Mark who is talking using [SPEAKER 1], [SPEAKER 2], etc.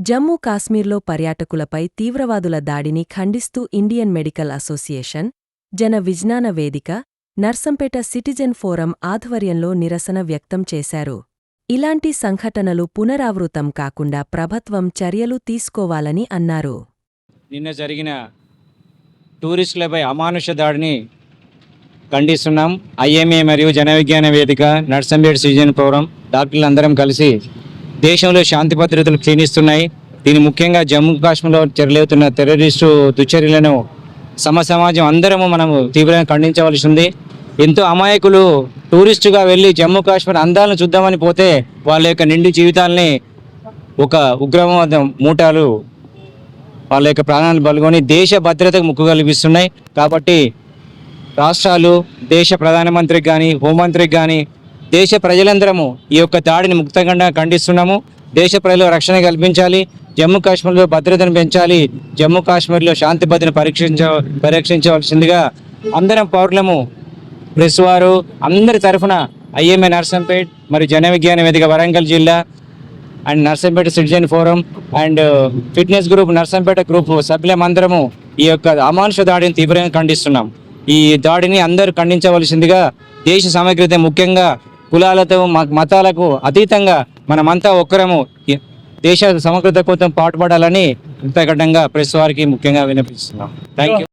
[SPEAKER 1] జమ్మూ కాశ్మీర్లో పర్యాటకులపై తీవ్రవాదుల దాడిని ఖండిస్తూ Indian medical association Jana Vignana వేదిక నర్సంపేట సిటిజన్ ఫోరం ఆధ్వర్యంలో నిరసన వ్యక్తం చేశారు. ఇలాంటి సంఘటనలు పునరావృతం కాకుండా ప్రభుత్వం చర్యలు తీసుకోవాలని అన్నారు.
[SPEAKER 2] నిన్న జరిగిన టూరిస్టులపై అమానుష దాడిని ఖండిస్తున్నాం. ఐఎంఏ మరియు జన విజ్ఞాన వేదిక నర్సంపేట సిటిజన్ ఫోరం డాక్టర్లందరం కలిసి దేశంలో శాంతి భద్రతలు క్షీణిస్తున్నాయి. దీని ముఖ్యంగా జమ్మూ కాశ్మీర్లో చెరలేవుతున్న టెర్రరిస్టు దుశ్చర్యలను సమ సమాజం అందరము మనము తీవ్రంగా ఖండించవలసి ఉంది. ఎంతో అమాయకులు టూరిస్టుగా వెళ్ళి జమ్మూ కాశ్మీర్ అందాలను చూద్దామని పోతే వాళ్ళ యొక్క నిండు జీవితాల్ని ఒక ఉగ్రవాదం మూటాలు వాళ్ళ యొక్క ప్రాణాలు బలుగొని దేశ భద్రతకు ముక్కు కల్పిస్తున్నాయి. కాబట్టి రాష్ట్రాలు దేశ ప్రధానమంత్రికి కానీ హోంమంత్రికి కానీ దేశ ప్రజలందరము ఈ యొక్క దాడిని ముక్తంగా ఖండిస్తున్నాము. దేశ ప్రజలు రక్షణ కల్పించాలి. జమ్మూ కాశ్మీర్లో భద్రతను పెంచాలి. జమ్మూ కాశ్మీర్లో శాంతి భద్రతను పరీక్షించ పరీక్షించవలసిందిగా అందరం పౌరులము ప్రెస్ వారు అందరి తరఫున ఐఎంఏ నర్సంపేట్ మరి జన విజ్ఞాన వేదిక వరంగల్ జిల్లా and Narsampet citizen forum and fitness group Narsampet group సభ్యులమందరము ఈ యొక్క అమానుష దాడిని తీవ్రంగా ఖండిస్తున్నాం. ఈ దాడిని అందరూ ఖండించవలసిందిగా దేశ సమగ్రత ముఖ్యంగా కులాలతో మతాలకు అతీతంగా మనమంతా ఒక్కరము దేశ సమగ్రత కోసం పాటుపడాలని ఇంతఘటంగా ప్రెస్ వారికి ముఖ్యంగా వినిపిస్తున్నాం థ్యాంక్ యూ